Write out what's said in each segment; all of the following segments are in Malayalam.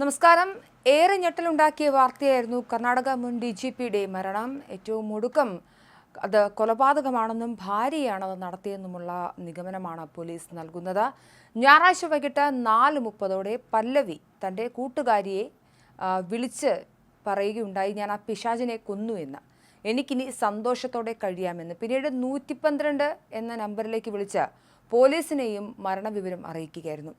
നമസ്കാരം. ഏറെ ഞെട്ടലുണ്ടാക്കിയ വാർത്തയായിരുന്നു കർണാടക മുൻ ഡി ജി പിയുടെ മരണം. ഏറ്റവും ഒടുക്കം അത് കൊലപാതകമാണെന്നും ഭാര്യയാണ് അത് നടത്തിയെന്നുമുള്ള നിഗമനമാണ് പോലീസ് നൽകുന്നത്. ഞായറാഴ്ച വൈകിട്ട് നാല് മുപ്പതോടെ പല്ലവി തന്റെ കൂട്ടുകാരിയെ വിളിച്ച് പറയുകയുണ്ടായി. ഞാൻ ആ പിശാചിനെ കൊന്നു എന്ന്. എനിക്കിനി സന്തോഷത്തോടെ കഴിയാമെന്ന്. പിന്നീട് നൂറ്റി എന്ന നമ്പറിലേക്ക് വിളിച്ച് പോലീസിനെയും മരണവിവരം അറിയിക്കുകയായിരുന്നു.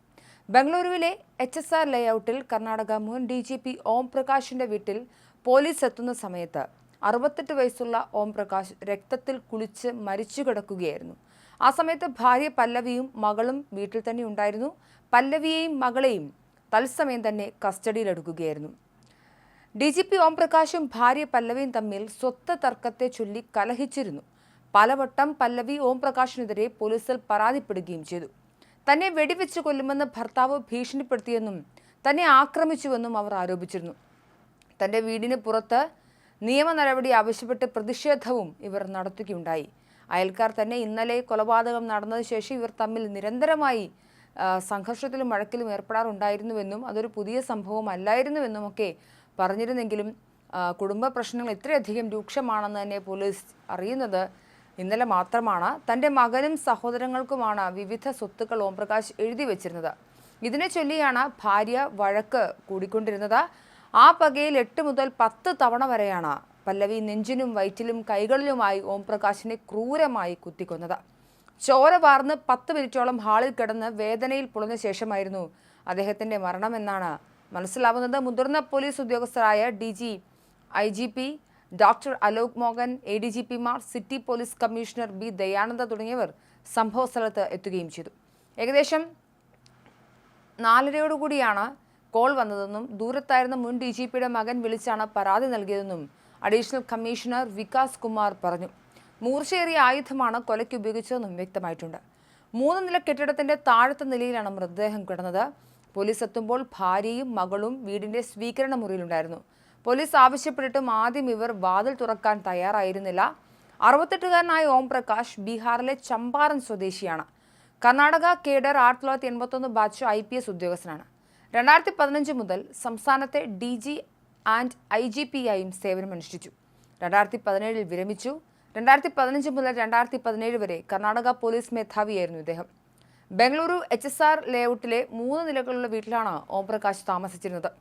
ബംഗളൂരുവിലെ എച്ച് എസ് ആർ ലേഔട്ടിൽ കർണാടക മുൻ ഡി ജി പി ഓം പ്രകാശിന്റെ വീട്ടിൽ പോലീസ് എത്തുന്ന സമയത്ത് അറുപത്തെട്ട് വയസ്സുള്ള ഓം പ്രകാശ് രക്തത്തിൽ കുളിച്ച് മരിച്ചു കിടക്കുകയായിരുന്നു. ആ സമയത്ത് ഭാര്യ പല്ലവിയും മകളും വീട്ടിൽ തന്നെ ഉണ്ടായിരുന്നു. പല്ലവിയെയും മകളെയും തത്സമയം തന്നെ കസ്റ്റഡിയിലെടുക്കുകയായിരുന്നു. ഡി ജി പി ഓം പ്രകാശും ഭാര്യ പല്ലവിയും തമ്മിൽ സ്വത്ത് തർക്കത്തെ ചൊല്ലി കലഹിച്ചിരുന്നു. പലവട്ടം പല്ലവി ഓം പ്രകാശിനെതിരെ പോലീസിൽ പരാതിപ്പെടുകയും ചെയ്തു. തന്നെ വെടിവെച്ച് കൊല്ലുമെന്ന് ഭർത്താവ് ഭീഷണിപ്പെടുത്തിയെന്നും തന്നെ ആക്രമിച്ചുവെന്നും അവർ ആരോപിച്ചിരുന്നു. തന്റെ വീടിന് പുറത്ത് നിയമ നടപടി ആവശ്യപ്പെട്ട് പ്രതിഷേധവും ഇവർ നടത്തുകയുണ്ടായി. അയൽക്കാർ തന്നെ ഇന്നലെ കൊലപാതകം നടന്നതിന് ശേഷം ഇവർ തമ്മിൽ നിരന്തരമായി സംഘർഷത്തിലും വഴക്കിലും ഏർപ്പെടാറുണ്ടായിരുന്നുവെന്നും അതൊരു പുതിയ സംഭവമല്ലായിരുന്നുവെന്നും ഒക്കെ പറഞ്ഞിരുന്നെങ്കിലും കുടുംബ പ്രശ്നങ്ങൾ ഇത്രയധികം രൂക്ഷമാണെന്ന് തന്നെ പോലീസ് അറിയുന്നത് ഇന്നലെ മാത്രമാണ് തന്റെ മകനും സഹോദരങ്ങൾക്കുമാണ് വിവിധ സ്വത്തുക്കൾ ഓംപ്രകാശ് എഴുതി വെച്ചിരുന്നത്. ഇതിനെ ചൊല്ലിയാണ് ഭാര്യ വഴക്ക് കൂടിക്കൊണ്ടിരുന്നത്. ആ പകയിൽ എട്ട് മുതൽ പത്ത് തവണ വരെയാണ് പല്ലവി നെഞ്ചിനും വയറ്റിലും കൈകളിലുമായി ഓംപ്രകാശിനെ ക്രൂരമായി കുത്തിക്കൊന്നത്. ചോര വാർന്ന് പത്ത് മിനിറ്റോളം ഹാളിൽ കിടന്ന് വേദനയിൽ പുളഞ്ഞ ശേഷമായിരുന്നു അദ്ദേഹത്തിന്റെ മരണമെന്നാണ് മനസ്സിലാവുന്നത്. മുതിർന്ന police ഉദ്യോഗസ്ഥരായ D G I G P doctor Alok Mohan A D G പിമാർ city police commissioner B Dayananda തുടങ്ങിയവർ സംഭവ സ്ഥലത്ത് എത്തുകയും ചെയ്തു. ഏകദേശം നാലരയോടുകൂടിയാണ് കോൾ വന്നതെന്നും ദൂരത്തായിരുന്ന മുൻ ഡി ജി പിയുടെ മകൻ വിളിച്ചാണ് പരാതി നൽകിയതെന്നും അഡീഷണൽ കമ്മീഷണർ വികാസ് കുമാർ പറഞ്ഞു. മൂർച്ചയേറിയ ആയുധമാണ് കൊലയ്ക്ക് ഉപയോഗിച്ചതെന്നും വ്യക്തമായിട്ടുണ്ട്. മൂന്ന് നില കെട്ടിടത്തിന്റെ താഴത്തെ നിലയിലാണ് മൃതദേഹം കിടന്നത്. പോലീസ് എത്തുമ്പോൾ ഭാര്യയും മകളും വീടിന്റെ സ്വീകരണ മുറിയിലുണ്ടായിരുന്നു. പോലീസ് ആവശ്യപ്പെട്ടിട്ടും ആദ്യം ഇവർ വാതിൽ തുറക്കാൻ തയ്യാറായിരുന്നില്ല. അറുപത്തെട്ടുകാരനായ ഓം പ്രകാശ് ബീഹാറിലെ ചമ്പാരൻ സ്വദേശിയാണ്. കർണാടക കേഡർ ആയിരത്തി തൊള്ളായിരത്തി എൺപത്തൊന്ന് ബാച്ച് ഐ പി എസ് ഉദ്യോഗസ്ഥനാണ്. രണ്ടായിരത്തി പതിനഞ്ച് മുതൽ സംസ്ഥാനത്തെ D G and I G P ആയും സേവനമനുഷ്ഠിച്ചു. രണ്ടായിരത്തി പതിനേഴിൽ വിരമിച്ചു. രണ്ടായിരത്തി പതിനഞ്ച് മുതൽ രണ്ടായിരത്തി പതിനേഴ് വരെ കർണാടക പോലീസ് മേധാവിയായിരുന്നു ഇദ്ദേഹം. ബംഗളൂരു എച്ച് എസ് ആർ ലേഔട്ടിലെ മൂന്ന് നിലകളുള്ള വീട്ടിലാണ് ഓംപ്രകാശ് താമസിച്ചിരുന്നത്.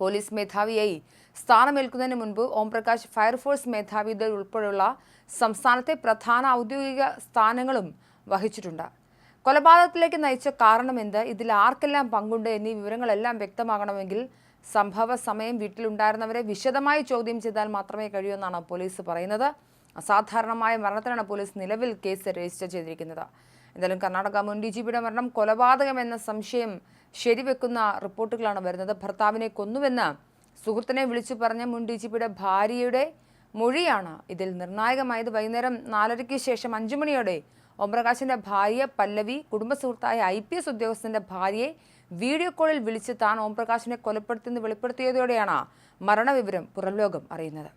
പോലീസ് മേധാവിയായി. സ്ഥാനമേൽക്കുന്നതിന് മുൻപ് ഓംപ്രകാശ് ഫയർഫോഴ്സ് മേധാവികൾ ഉൾപ്പെടെയുള്ള സംസ്ഥാനത്തെ പ്രധാന ഔദ്യോഗിക സ്ഥാനങ്ങളും വഹിച്ചിട്ടുണ്ട്. കൊലപാതകത്തിലേക്ക് നയിച്ച കാരണമെന്ത് ഇതിൽ ആർക്കെല്ലാം പങ്കുണ്ട് എന്നീ വിവരങ്ങളെല്ലാം വ്യക്തമാകണമെങ്കിൽ സംഭവ സമയം വീട്ടിലുണ്ടായിരുന്നവരെ വിശദമായി ചോദ്യം ചെയ്താൽ മാത്രമേ കഴിയൂ എന്നാണ് പോലീസ് പറയുന്നത്. അസാധാരണമായ മരണത്തിനാണ് പോലീസ് നിലവിൽ കേസ് രജിസ്റ്റർ ചെയ്തിരിക്കുന്നത്. എന്തായാലും കർണാടക മുൻ ഡി ജി പിയുടെ മരണം കൊലപാതകമെന്ന സംശയം ശരിവെക്കുന്ന റിപ്പോർട്ടുകളാണ് വരുന്നത്. ഭർത്താവിനെ കൊന്നുവെന്ന് സുഹൃത്തിനെ വിളിച്ചു പറഞ്ഞ മുൻ ഡി ജി പിയുടെ ഭാര്യയുടെ മൊഴിയാണ് ഇതിൽ നിർണായകമായത്. വൈകുന്നേരം നാലരയ്ക്ക് ശേഷം അഞ്ചു മണിയോടെ ഓംപ്രകാശിന്റെ ഭാര്യ പല്ലവി കുടുംബസുഹൃത്തായ ഐ പി എസ് ഉദ്യോഗസ്ഥന്റെ ഭാര്യയെ വീഡിയോ കോളിൽ വിളിച്ച് താൻ ഓംപ്രകാശിനെ കൊലപ്പെടുത്തിയെന്ന് വെളിപ്പെടുത്തിയതോടെയാണ് മരണവിവരം പുറംലോകം അറിയുന്നത്.